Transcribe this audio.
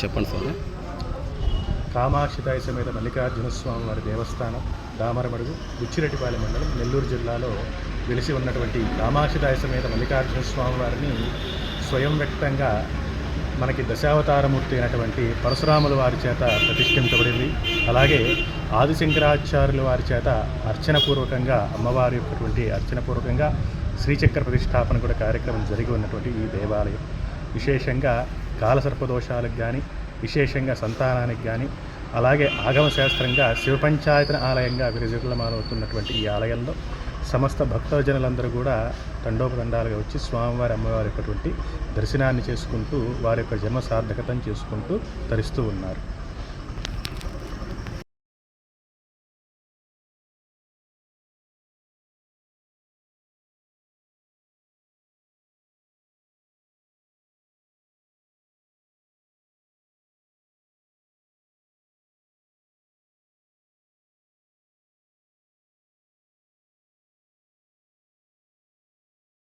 చెప్పండి స్వామి కామాక్షితాయ సమేత మల్లికార్జున స్వామి వారి దేవస్థానం దామరమడుగు బుచ్చిరెడ్డిపాలెం మండలం నెల్లూరు జిల్లాలో వెలిసి ఉన్నటువంటి కామాక్షితాయ సమేత మల్లికార్జున స్వామి వారిని స్వయం వ్యక్తంగా మనకి దశావతారమూర్తి అయినటువంటి పరశురాముల వారి చేత ప్రతిష్ఠించబడింది అలాగే ఆదిశంకరాచార్యుల వారి చేత అర్చనపూర్వకంగా అమ్మవారి యొక్కటువంటి అర్చనపూర్వకంగా శ్రీచక్ర ప్రతిష్టాపన కూడా కార్యక్రమం జరిగి ఉన్నటువంటి ఈ దేవాలయం. విశేషంగా కాలసర్పదోషాలకు కానీ విశేషంగా సంతానానికి కానీ అలాగే ఆగమ శాస్త్రంగా శివపంచాయతన ఆలయంగా విరజిల్లమాలవుతున్నటువంటి ఈ ఆలయంలో సమస్త భక్తజనులందరూ కూడా తండోపతండాలుగా వచ్చి స్వామివారి అమ్మవారి యొక్కటువంటి దర్శనాన్ని చేసుకుంటూ వారి యొక్క జన్మ సార్థకతను చేసుకుంటూ తరిస్తూ ఉన్నారు.